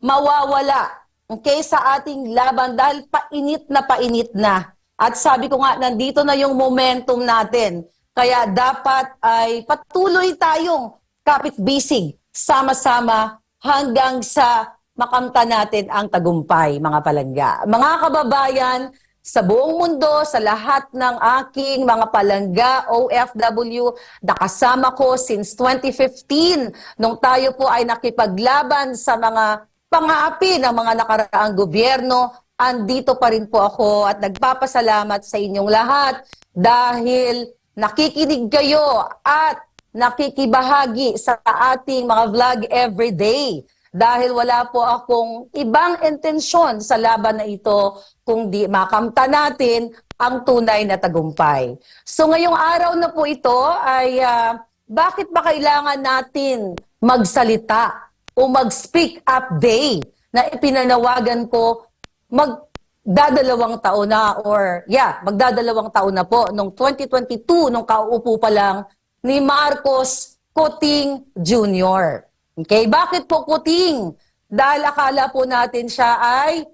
mawawala okay, sa ating laban dahil painit na painit na. At sabi ko nga, nandito na yung momentum natin. Kaya dapat ay patuloy tayong kapit-bisig, sama-sama hanggang sa makamta natin ang tagumpay, mga palangga. Mga kababayan, sa buong mundo, sa lahat ng aking mga palangga, OFW, nakasama ko since 2015 nung tayo po ay nakipaglaban sa mga pang-aapi ng mga nakaraang gobyerno. Andito pa rin po ako at nagpapasalamat sa inyong lahat dahil nakikinig kayo at nakikibahagi sa ating mga vlog everyday dahil wala po akong ibang intensyon sa laban na ito kung di makamta natin ang tunay na tagumpay. So ngayong araw na po ito ay ah, bakit ba kailangan natin magsalita o mag-speak up day na ipinanawagan ko magdadalawang taon na or yeah, magdadalawang taon na po nung 2022 nung kauupo pa lang ni Marcos Coting Jr. Okay, bakit po Coting? Dahil akala po natin siya ay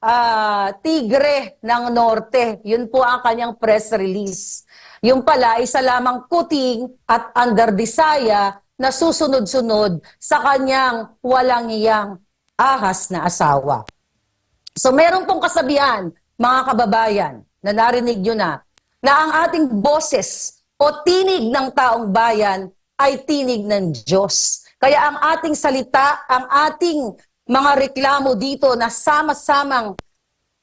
ah, tigre ng norte. Yun po ang kanyang press release. Yung pala, isa lamang kuting at under desaya na susunod-sunod sa kanyang walang iyang ahas na asawa. So meron pong kasabihan, mga kababayan, na narinig nyo na, na ang ating boses o tinig ng taong bayan ay tinig ng Diyos. Kaya ang ating salita, ang ating mga reklamo dito na sama-samang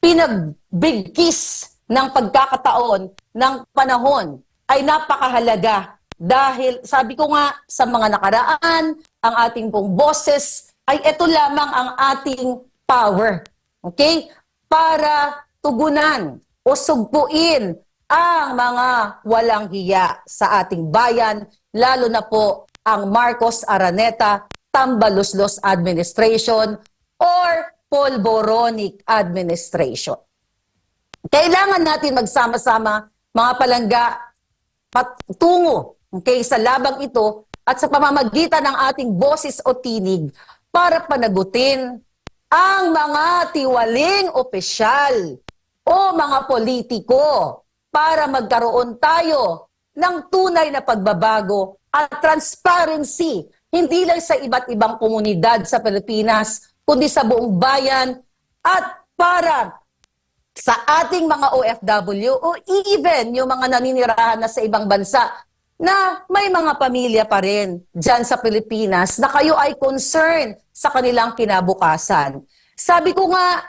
pinagbigkis ng pagkakataon ng panahon ay napakahalaga dahil sabi ko nga sa mga nakaraan, ang ating pong boses ay ito lamang ang ating power. Okay? Para tugunan o sugpuin ang mga walang hiya sa ating bayan, lalo na po ang Marcos Araneta Tambaluslos Administration or Polboronic Administration. Kailangan natin magsama-sama mga palangga patungo okay, sa labang ito at sa pamamagitan ng ating boses o tinig para panagutin ang mga tiwaling opisyal o mga politiko para magkaroon tayo ng tunay na pagbabago at transparency hindi lang sa iba't ibang komunidad sa Pilipinas kundi sa buong bayan at para sa ating mga OFW o even yung mga naninirahan na sa ibang bansa na may mga pamilya pa rin dyan sa Pilipinas na kayo ay concerned sa kanilang kinabukasan. Sabi ko nga,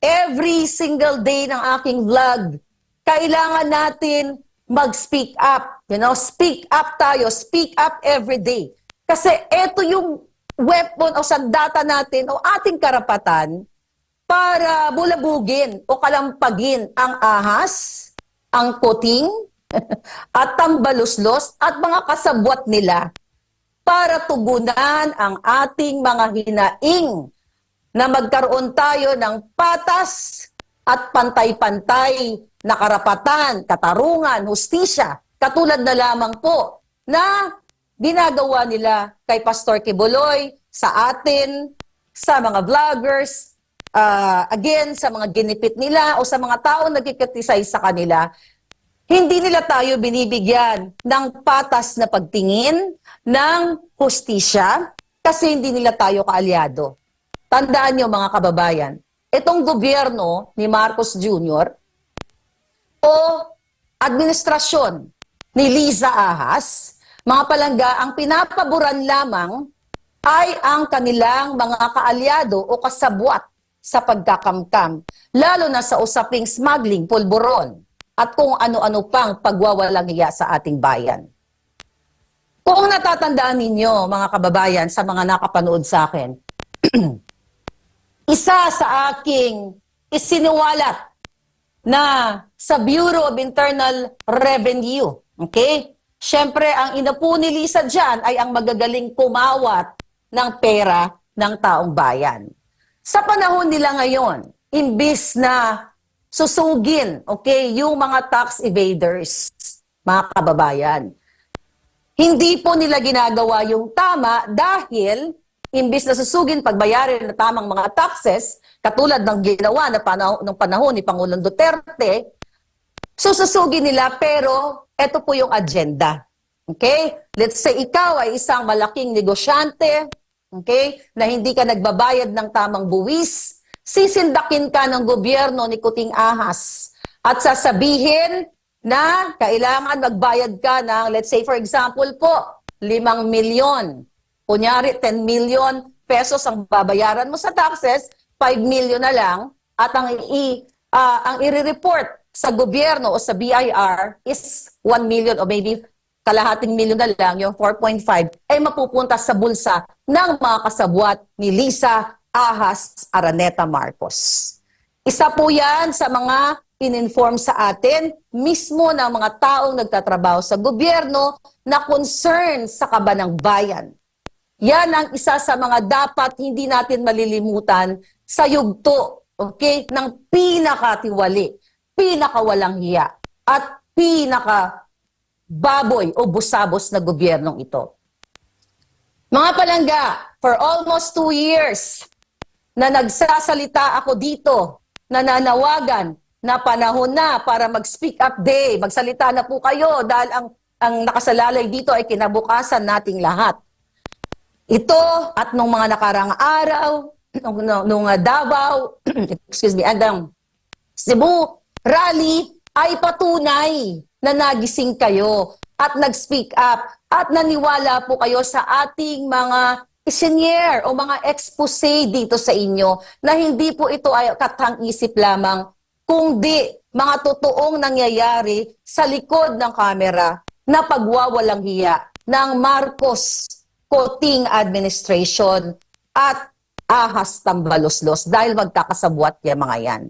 every single day ng aking vlog, kailangan natin mag-speak up. You know, speak up tayo. Speak up every day. Kasi ito yung weapon o sandata natin o ating karapatan para bulabugin o kalampagin ang ahas, ang kuting, at tambaluslos at mga kasabwat nila para tugunan ang ating mga hinaing na magkaroon tayo ng patas at pantay-pantay na karapatan, katarungan, hustisya, katulad na lamang po na ginagawa nila kay Pastor Kibuloy, sa atin, sa mga vloggers, uh, again, sa mga ginipit nila o sa mga taong nagkikatisay sa kanila, hindi nila tayo binibigyan ng patas na pagtingin, ng hustisya, kasi hindi nila tayo kaalyado. Tandaan nyo mga kababayan, itong gobyerno ni Marcos Jr. o administrasyon ni Liza Ahas, mga palangga, ang pinapaboran lamang ay ang kanilang mga kaalyado o kasabwat sa pagkakamkam, lalo na sa usaping smuggling, pulburon, at kung ano-ano pang pagwawalang hiya sa ating bayan. Kung natatandaan ninyo, mga kababayan, sa mga nakapanood sa akin, isa sa aking isiniwalat na sa Bureau of Internal Revenue, okay? Siyempre, ang inapo ni Lisa dyan ay ang magagaling kumawat ng pera ng taong bayan. Sa panahon nila ngayon, imbis na susugin, okay, yung mga tax evaders, mga kababayan. Hindi po nila ginagawa yung tama dahil imbis na susugin pagbayarin na tamang mga taxes, katulad ng ginawa na panahon, ng panahon ni Pangulong Duterte, sususugin nila pero ito po yung agenda. Okay? Let's say ikaw ay isang malaking negosyante, okay, na hindi ka nagbabayad ng tamang buwis, sisindakin ka ng gobyerno ni Kuting Ahas at sasabihin na kailangan magbayad ka ng, let's say for example po, 5 milyon. Kunyari, 10 million pesos ang babayaran mo sa taxes, 5 million na lang, at ang i ah, ang i-report sa gobyerno o sa BIR is 1 million o maybe kalahating milyon na lang, yung 4.5, ay mapupunta sa bulsa ng mga kasabwat ni Lisa Ahas Araneta Marcos. Isa po yan sa mga in-inform sa atin mismo ng mga taong nagtatrabaho sa gobyerno na concern sa kaba ng bayan. Yan ang isa sa mga dapat hindi natin malilimutan sa yugto okay, ng pinakatiwali, pinakawalang hiya, at pinaka baboy o busabos na gobyernong ito. Mga palangga, for almost two years na nagsasalita ako dito, nananawagan na panahon na para mag-speak up day, magsalita na po kayo dahil ang, ang nakasalalay dito ay kinabukasan nating lahat. Ito at nung mga nakarang araw, nung, nung, uh, Davao, excuse me, and um, Cebu rally ay patunay na nagising kayo at nag-speak up at naniwala po kayo sa ating mga isinyer o mga expose dito sa inyo na hindi po ito ay katang-isip lamang kundi mga totoong nangyayari sa likod ng kamera na pagwawalang hiya ng Marcos Coting Administration at ahas tambaloslos dahil magkakasabwat yung mga yan.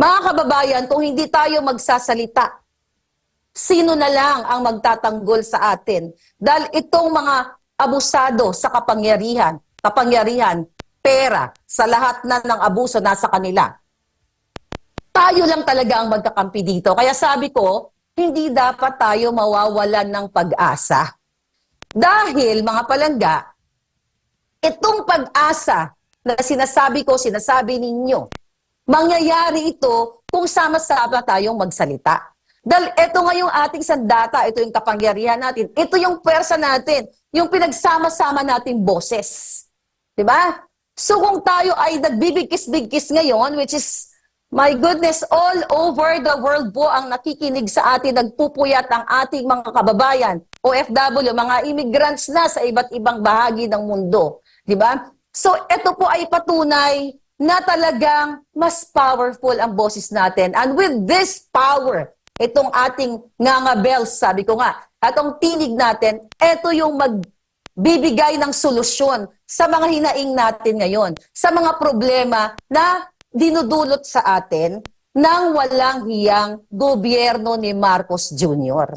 Mga kababayan, kung hindi tayo magsasalita, sino na lang ang magtatanggol sa atin? Dahil itong mga abusado sa kapangyarihan, kapangyarihan, pera, sa lahat na ng abuso nasa kanila. Tayo lang talaga ang magkakampi dito. Kaya sabi ko, hindi dapat tayo mawawalan ng pag-asa. Dahil, mga palangga, itong pag-asa na sinasabi ko, sinasabi ninyo, mangyayari ito kung sama-sama tayong magsalita. Dahil ito nga yung ating sandata, ito yung kapangyarihan natin, ito yung pwersa natin, yung pinagsama-sama nating boses. ba? So kung tayo ay nagbibigkis-bigkis ngayon, which is, my goodness, all over the world po ang nakikinig sa atin, nagpupuyat ang ating mga kababayan, OFW, mga immigrants na sa iba't ibang bahagi ng mundo. ba? So ito po ay patunay na talagang mas powerful ang boses natin. And with this power, itong ating ngangabel, sabi ko nga, atong tinig natin, ito yung magbibigay ng solusyon sa mga hinaing natin ngayon, sa mga problema na dinudulot sa atin ng walang hiyang gobyerno ni Marcos Jr.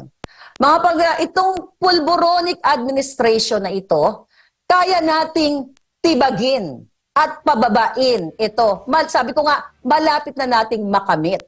Mga pag itong pulboronic administration na ito, kaya nating tibagin at pababain ito. Sabi ko nga, malapit na nating makamit.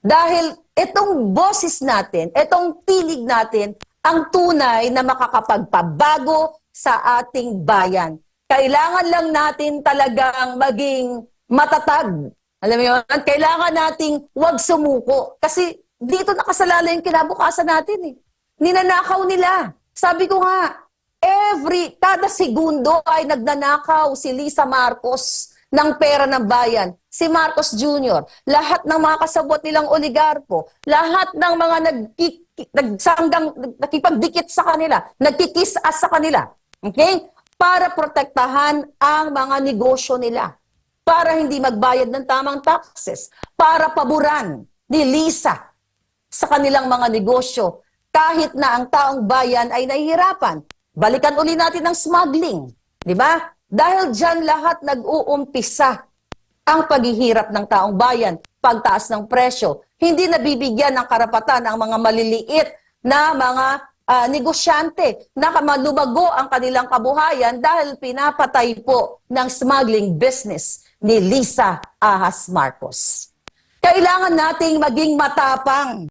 Dahil itong boses natin, itong tinig natin, ang tunay na makakapagpabago sa ating bayan. Kailangan lang natin talagang maging matatag. Alam mo yun? Kailangan nating wag sumuko. Kasi dito nakasalala yung kinabukasan natin eh. Ninanakaw nila. Sabi ko nga, every, kada segundo ay nagnanakaw si Lisa Marcos ng pera ng bayan. Si Marcos Jr., lahat ng mga kasabot nilang oligarko, lahat ng mga nagkik, nagsanggang, nakipagdikit sa kanila, nagkikisas sa kanila. Okay? Para protektahan ang mga negosyo nila. Para hindi magbayad ng tamang taxes. Para paboran ni Lisa sa kanilang mga negosyo kahit na ang taong bayan ay nahihirapan. Balikan uli natin ang smuggling. Di ba? Dahil dyan lahat nag-uumpisa ang paghihirap ng taong bayan, pagtaas ng presyo. Hindi nabibigyan ng karapatan ang mga maliliit na mga ah, negosyante na lumago ang kanilang kabuhayan dahil pinapatay po ng smuggling business ni Lisa Ahas Marcos. Kailangan nating maging matapang